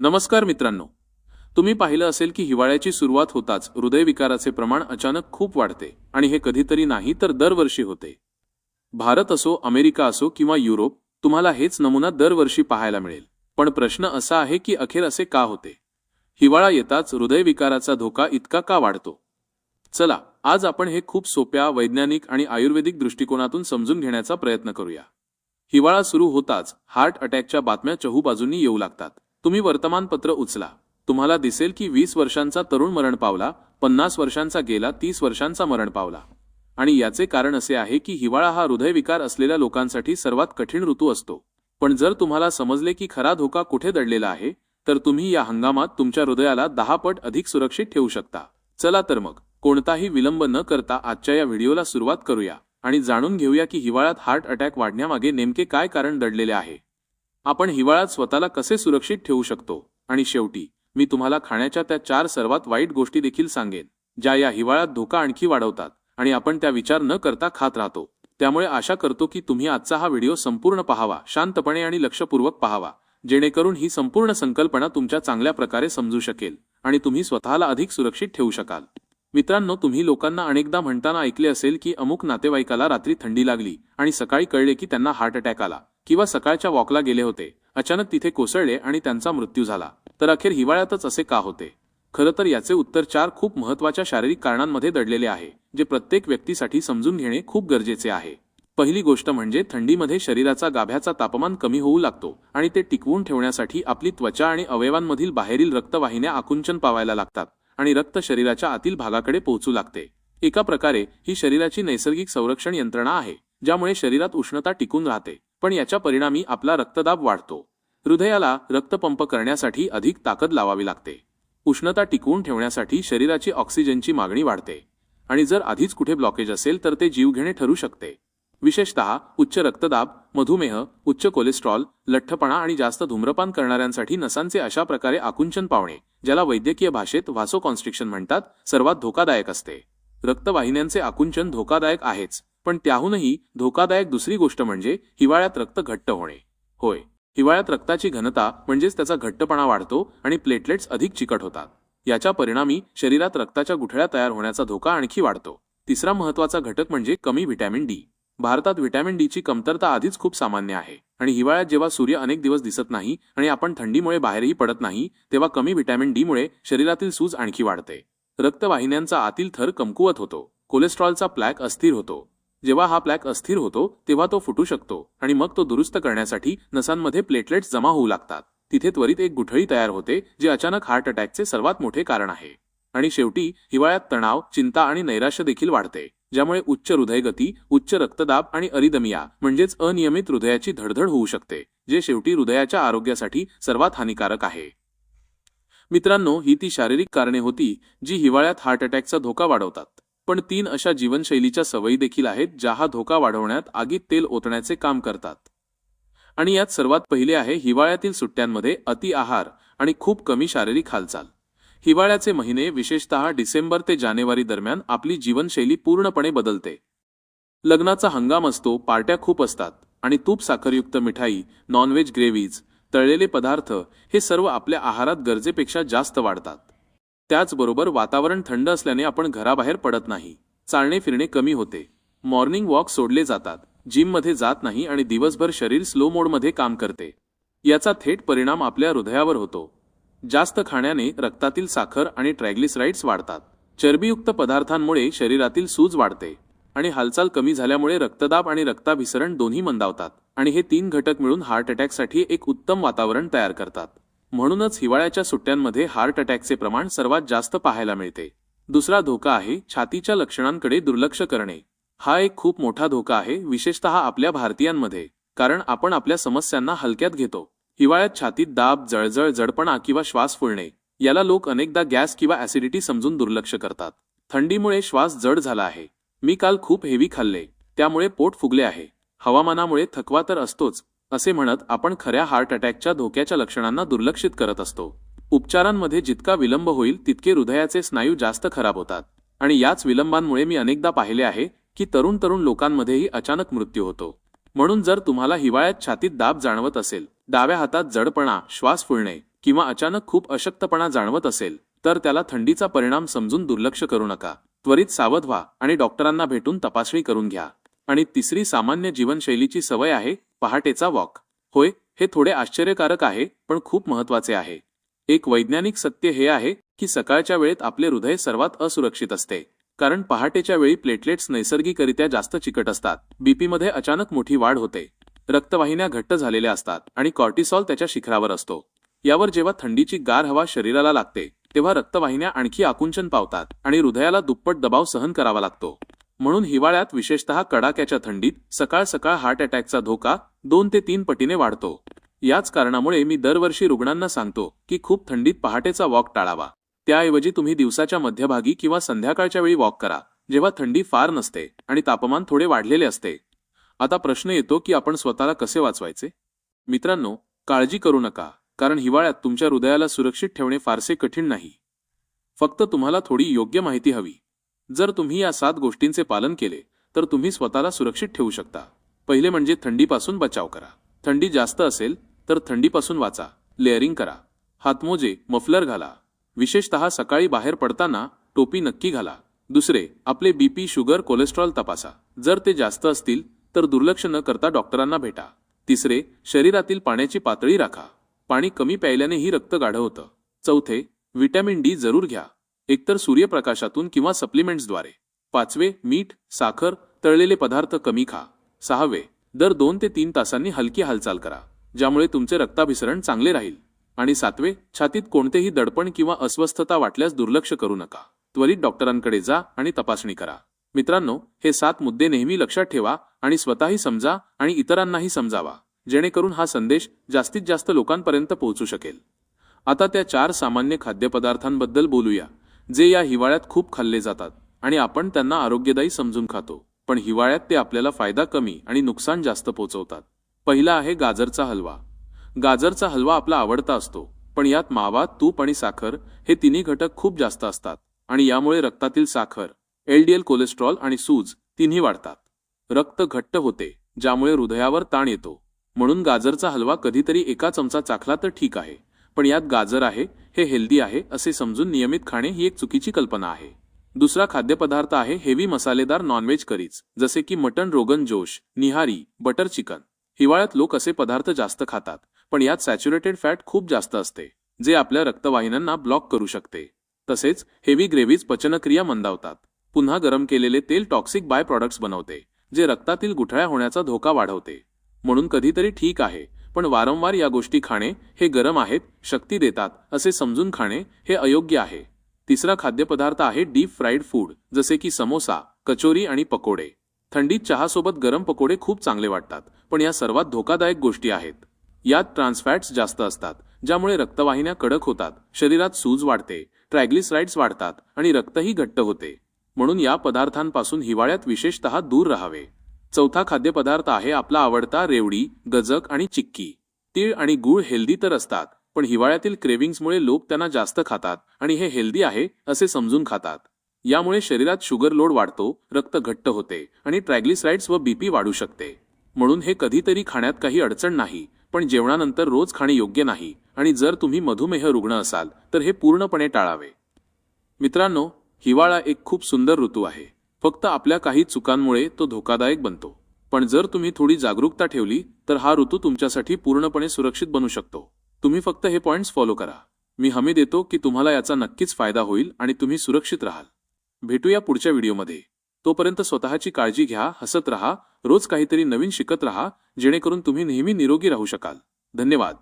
नमस्कार मित्रांनो. तुम्ही पाहिलं असेल की हिवाळ्याची सुरुवात होताच हृदयविकाराचे प्रमाण अचानक खूप वाढते आणि हे कधीतरी नाही तर दरवर्षी होते. भारत असो अमेरिका असो किंवा युरोप तुम्हाला हेच नमुना दरवर्षी पाहायला मिळेल. पण प्रश्न असा आहे की अखेर असे का होते? हिवाळा येताच हृदयविकाराचा धोका इतका का वाढतो? चला आज आपण हे खूप सोप्या वैज्ञानिक आणि आयुर्वेदिक दृष्टिकोनातून समजून घेण्याचा प्रयत्न करूया. हिवाळा सुरू होताच हार्ट अटॅकच्या बातम्या चहूबाजूंनी येऊ लागतात. तुम्ही वर्तमानपत्र उचला. तुम्हाला दिसेल की वीस वर्षांचा तरुण मरण पावला पन्नास वर्षांचा गेला तीस वर्षांचा मरण पावला. आणि याचे कारण असे आहे की हिवाळा हा हृदयविकार असलेल्या लोकांसाठी सर्वात कठीण ऋतू असतो. पण जर तुम्हाला समजले की खरा धोका कुठे दडलेला आहे तर तुम्ही या हंगामात तुमच्या हृदयाला दहा पट अधिक सुरक्षित ठेवू शकता. चला तर मग कोणताही विलंब न करता आजच्या या व्हिडिओला सुरुवात करूया आणि जाणून घेऊया की हिवाळ्यात हार्ट अटॅक वाढण्यामागे नेमके काय कारण दडलेले आहे. आपण हिवाळ्यात स्वतःला कसे सुरक्षित ठेवू शकतो? आणि शेवटी मी तुम्हाला खाण्याच्या त्या चार सर्वात वाईट गोष्टी देखील सांगेन ज्या या हिवाळ्यात धोका आणखी वाढवतात आणि आपण त्या विचार न करता खात राहतो. त्यामुळे आशा करतो की तुम्ही आजचा हा व्हिडिओ संपूर्ण पाहावा शांतपणे आणि लक्षपूर्वक पाहावा जेणेकरून ही संपूर्ण संकल्पना तुमच्या चांगल्या प्रकारे समजू शकेल आणि तुम्ही स्वतःला अधिक सुरक्षित ठेवू शकाल. मित्रांनो तुम्ही लोकांना अनेकदा म्हणताना ऐकले असेल की अमुक नातेवाईकाला रात्री थंडी लागली आणि सकाळी कळले की त्यांना हार्ट अटॅक आला. किंवा सकाळच्या वॉकला गेले होते. अचानक तिथे कोसळले आणि त्यांचा मृत्यू झाला. तर अखेर हिवाळ्यातच असे का होते? खरं तर याचे उत्तर चार खूप महत्त्वाच्या शारीरिक कारणांमध्ये दडलेले आहे जे प्रत्येक व्यक्तीसाठी समजून घेणे खूप गरजेचे आहे. पहिली गोष्ट म्हणजे थंडीमध्ये शरीराचा गाभ्याचा तापमान कमी होऊ लागतो आणि ते टिकवून ठेवण्यासाठी आपली त्वचा आणि अवयवांमधील बाहेरील रक्तवाहिन्या आकुंचन पावायला लागतात आणि रक्त शरीराच्या आतील भागाकडे पोहोचू लागते. एका प्रकारे ही शरीराची नैसर्गिक संरक्षण यंत्रणा आहे. ज्यामुळे शरीरात उष्णता टिकून राहते. पण याच्या परिणामी आपला रक्तदाब वाढतो. हृदयाला रक्तपंप करण्यासाठी अधिक ताकद लावावी लागते. उष्णता टिकवून ठेवण्यासाठी शरीराची ऑक्सिजनची मागणी वाढते. आणि जर आधीच कुठे ब्लॉकेज असेल तर ते जीवघेणे ठरू शकते. विशेषतः उच्च रक्तदाब मधुमेह उच्च कोलेस्ट्रॉल लठ्ठपणा आणि जास्त धूम्रपान करणाऱ्यांसाठी नसांचे अशा प्रकारे आकुंचन पावणे ज्याला वैद्यकीय भाषेत व्हासोकॉन्स्ट्रिक्शन म्हणतात सर्वात धोकादायक असते. रक्तवाहिन्यांचे आकुंचन धोकादायक आहेच. पण त्याहूनही धोकादायक दुसरी गोष्ट म्हणजे हिवाळ्यात रक्त घट्ट होणे. होय हिवाळ्यात रक्ताची घनता म्हणजेच त्याचा घट्टपणा वाढतो आणि प्लेटलेट्स अधिक चिकट होतात. याच्या परिणामी शरीरात रक्ताच्या गुठळ्या तयार होण्याचा धोका आणखी वाढतो. तिसरा महत्त्वाचा घटक म्हणजे कमी व्हिटॅमिन डी. भारतात व्हिटॅमिन डीची कमतरता आधीच खूप सामान्य आहे आणि हिवाळ्यात जेव्हा सूर्य अनेक दिवस दिसत नाही आणि आपण थंडीमुळे बाहेरही पडत नाही तेव्हा कमी व्हिटॅमिन डी मुळे शरीरातील सूज आणखी वाढते. रक्तवाहिन्यांचा आतील थर कमकुवत होतो. कोलेस्ट्रॉलचा प्लॅक अस्थिर होतो. जेव्हा हा प्लॅक अस्थिर होतो तेव्हा तो फुटू शकतो आणि मग तो दुरुस्त करण्यासाठी नसांमध्ये प्लेटलेट्स जमा होऊ लागतात. तिथे त्वरित एक गुठळी तयार होते जे अचानक हार्ट अटॅकचे सर्वात मोठे कारण आहे. आणि शेवटी हिवाळ्यात तणाव चिंता आणि नैराश्य देखील वाढते ज्यामुळे उच्च हृदयगती उच्च रक्तदाब आणि अरिदमिया म्हणजेच अनियमित हृदयाची धडधड होऊ शकते जे शेवटी हृदयाच्या आरोग्यासाठी सर्वात हानिकारक आहे. मित्रांनो ही ती शारीरिक कारणे होती जी हिवाळ्यात हार्ट अटॅकचा धोका वाढवतात. पण तीन अशा जीवनशैलीच्या सवयी देखील आहेत ज्या हा धोका वाढवण्यात आगीत तेल ओतण्याचे काम करतात. आणि यात सर्वात पहिले आहे हिवाळ्यातील सुट्ट्यांमध्ये अति आहार आणि खूप कमी शारीरिक हालचाल. हिवाळ्याचे महिने विशेषतः डिसेंबर ते जानेवारी दरम्यान आपली जीवनशैली पूर्णपणे बदलते. लग्नाचा हंगाम असतो पार्ट्या खूप असतात आणि तूप साखरयुक्त मिठाई नॉनव्हेज ग्रेव्हीज तळलेले पदार्थ हे सर्व आपल्या आहारात गरजेपेक्षा जास्त वाढतात. त्याचबरोबर वातावरण थंड असल्याने आपण घराबाहेर पडत नाही. चालणे फिरणे कमी होते. मॉर्निंग वॉक सोडले जातात. जिममध्ये जात नाही आणि दिवसभर शरीर स्लो मोडमध्ये काम करते. याचा थेट परिणाम आपल्या हृदयावर होतो. जास्त खाण्याने रक्तातील साखर आणि ट्रॅग्लिसराईड्स वाढतात. चरबीयुक्त पदार्थांमुळे शरीरातील सूज वाढते आणि हालचाल कमी झाल्यामुळे रक्तदाब आणि रक्ताभिसरण दोन्ही मंदावतात आणि हे तीन घटक मिळून हार्ट अटॅकसाठी एक उत्तम वातावरण तयार करतात. म्हणूनच हिवाळ्याच्या सुट्ट्यांमध्ये हार्ट अटॅकचे प्रमाण सर्वात जास्त पाहायला मिळते. दुसरा धोका आहे छातीच्या लक्षणांकडे दुर्लक्ष करणे. हा एक खूप मोठा धोका आहे विशेषतः आपल्या भारतीयांमध्ये. कारण आपण आपल्या समस्यांना हलक्यात घेतो. हिवाळ्यात छातीत दाब जळजळ जडपणा किंवा श्वास फुलणे याला लोक अनेकदा गॅस किंवा ऍसिडिटी समजून दुर्लक्ष करतात. थंडीमुळे श्वास जड झाला आहे. मी काल खूप हेवी खाल्ले त्यामुळे पोट फुगले आहे. हवामानामुळे थकवा तर असतोच असे म्हणत आपण खऱ्या हार्ट अटॅकच्या धोक्याच्या लक्षणांना दुर्लक्षित करत असतो. उपचारांमध्ये जितका विलंब होईल तितके हृदयाचे स्नायू जास्त खराब होतात. आणि याच विलंबांमुळे मी अनेकदा पाहिले आहे की तरुण तरुण लोकांमध्येही अचानक मृत्यू होतो. म्हणून जर तुम्हाला हिवाळ्यात छातीत दाब जाणवत असेल डाव्या हातात जडपणा श्वास फुलणे किंवा अचानक खूप अशक्तपणा जाणवत असेल तर त्याला थंडीचा परिणाम समजून दुर्लक्ष करू नका. त्वरित सावध व्हा आणि डॉक्टरांना भेटून तपासणी करून घ्या. आणि तिसरी सामान्य जीवनशैलीची सवय आहे पहाटेचा वॉक. होय हे थोडे आश्चर्यकारक आहे पण खूप महत्त्वाचे आहे. एक वैज्ञानिक सत्य हे आहे की सकाळच्या वेळेत आपले हृदय सर्वात असुरक्षित असते. कारण पहाटेच्या वेळी प्लेटलेट्स नैसर्गिकरित्या जास्त चिकट असतात. बीपीमध्ये अचानक मोठी वाढ होते. रक्तवाहिन्या घट्ट झालेल्या असतात आणि कॉर्टिसॉल त्याच्या शिखरावर असतो. यावर जेव्हा थंडीची गार हवा शरीराला लागते तेव्हा रक्तवाहिन्या आणखी आकुंचन पावतात आणि हृदयाला दुप्पट दबाव सहन करावा लागतो. म्हणून हिवाळ्यात विशेषतः कडाक्याच्या थंडीत सकाळ सकाळ हार्ट अटॅकचा धोका दोन ते तीन पटीने वाढतो. याच कारणामुळे मी दरवर्षी रुग्णांना सांगतो की खूप थंडीत पहाटेचा वॉक टाळावा. त्याऐवजी तुम्ही दिवसाच्या मध्यभागी किंवा संध्याकाळच्या वेळी वॉक करा जेव्हा थंडी फार नसते आणि तापमान थोडे वाढलेले असते. आता प्रश्न येतो की आपण स्वतःला कसे वाचवायचे? मित्रांनो काळजी करू नका कारण हिवाळ्यात तुमच्या हृदयाला सुरक्षित ठेवणे फारसे कठीण नाही. फक्त तुम्हाला थोडी योग्य माहिती हवी. जर तुम्ही या सात गोष्टींचे पालन केले तर तुम्ही स्वतःला सुरक्षित ठेवू शकता. पहिले म्हणजे थंडीपासून बचाव करा. थंडी जास्त असेल तर थंडीपासून वाचा. लेअरिंग करा. हातमोजे मफलर घाला. विशेषतः सकाळी बाहेर पडताना टोपी नक्की घाला. दुसरे आपले बीपी शुगर कोलेस्ट्रॉल तपासा. जर ते जास्त असतील तर दुर्लक्ष न करता डॉक्टरांना भेटा. तिसरे शरीरातील पाण्याची पातळी राखा. पाणी कमी प्यायल्यानेही रक्त गाढ होतं. चौथे व्हिटॅमिन डी जरूर घ्या. एकतर सूर्यप्रकाशातून किंवा सप्लिमेंट्सद्वारे. पाचवे मीठ साखर तळलेले पदार्थ कमी खा. सहावे दर दोन ते तीन तासांनी हलकी हालचाल करा ज्यामुळे तुमचे रक्ताभिसरण चांगले राहील. आणि सातवे छातीत कोणतेही दडपण किंवा अस्वस्थता वाटल्यास दुर्लक्ष करू नका. त्वरित डॉक्टरांकडे जा आणि तपासणी करा. मित्रांनो हे सात मुद्दे नेहमी लक्षात ठेवा आणि स्वतःही समजा आणि इतरांनाही समजावा जेणेकरून हा संदेश जास्तीत जास्त लोकांपर्यंत पोहोचू शकेल. आता त्या चार सामान्य खाद्यपदार्थांबद्दल बोलूया. जे या हिवाळ्यात खूप खाल्ले जातात आणि आपण त्यांना आरोग्यदायी समजून खातो. पण हिवाळ्यात ते आपल्याला फायदा कमी आणि नुकसान जास्त पोचवतात पहिला आहे गाजरचा हलवा. गाजरचा हलवा आपला आवडता असतो पण यात मावा तूप आणि साखर हे तिन्ही घटक खूप जास्त असतात आणि यामुळे रक्तातील साखर एलडीएल कोलेस्ट्रॉल आणि सूज तिन्ही वाढतात. रक्त घट्ट होते ज्यामुळे हृदयावर ताण येतो. म्हणून गाजरचा हलवा कधीतरी एका चमचा चाखला तर ठीक आहे पण यात गाजर आहे हे हेल्दी आहे असे समजून नियमित खाणे ही एक चुकीची कल्पना आहे. दुसरा खाद्यपदार्थ आहे हेवी मसालेदार नॉनव्हेज करीज जसे की मटन रोगन जोश निहारी बटर चिकन. हिवाळ्यात लोक असे पदार्थ जास्त खातात पण यात सॅच्युरेटेड फॅट खूप जास्त असते जे आपल्या रक्तवाहिन्यांना ब्लॉक करू शकते. तसेच हेवी ग्रेव्हीज पचनक्रिया मंदावतात. पुन्हा गरम केलेले तेल टॉक्सिक बाय प्रॉडक्ट्स बनवते जे रक्तातील गुठळ्या होण्याचा धोका वाढवते. म्हणून कधीतरी ठीक आहे पण वारंवार या गोष्टी खाणे हे गरम आहेत शक्ती देतात असे समजून खाणे हे अयोग्य आहे. तिसरा खाद्यपदार्थ आहे डीप फ्राईड फूड जसे की समोसा कचोरी आणि पकोडे. थंडीत चहासोबत गरम पकोडे खूप चांगले वाटतात पण या सर्वात धोकादायक गोष्टी आहेत. यात ट्रान्सफॅट्स जास्त असतात ज्यामुळे रक्तवाहिन्या कडक होतात शरीरात सूज वाढते ट्रॅग्लिसराइड्स वाढतात आणि रक्तही घट्ट होते. म्हणून या पदार्थांपासून हिवाळ्यात विशेषतः दूर राहावे. चौथा खाद्यपदार्थ आहे आपला आवडता रेवडी गजक आणि चिक्की. तीळ आणि गूळ हेल्दी तर असतात पण हिवाळ्यातील क्रेविंग्समुळे लोक त्यांना जास्त खातात आणि हे हेल्दी आहे असे समजून खातात. यामुळे शरीरात शुगर लोड वाढतो रक्त घट्ट होते आणि ट्रॅग्लिसराइड्स व बीपी वाढू शकते. म्हणून हे कधीतरी खाण्यात काही अडचण नाही पण जेवणानंतर रोज खाणे योग्य नाही आणि जर तुम्ही मधुमेह रुग्ण असाल तर हे पूर्णपणे टाळावे. मित्रांनो हिवाळा एक खूप सुंदर ऋतू आहे. फक्त आपल्या काही चुकांमुळे तो धोकादायक बनतो. पण जर तुम्ही थोडी जागरूकता ठेवली तर हा ऋतू तुमच्यासाठी पूर्णपणे सुरक्षित बनू शकतो. तुम्ही फक्त हे पॉइंट्स फॉलो करा. मी हमी देतो की तुम्हाला याचा नक्कीच फायदा होईल आणि तुम्ही सुरक्षित राहाल. भेटूया पुढच्या व्हिडिओमध्ये. तोपर्यंत स्वतःची काळजी घ्या हसत राहा रोज काहीतरी नवीन शिकत राहा जेणेकरून तुम्ही नेहमी निरोगी राहू शकाल. धन्यवाद.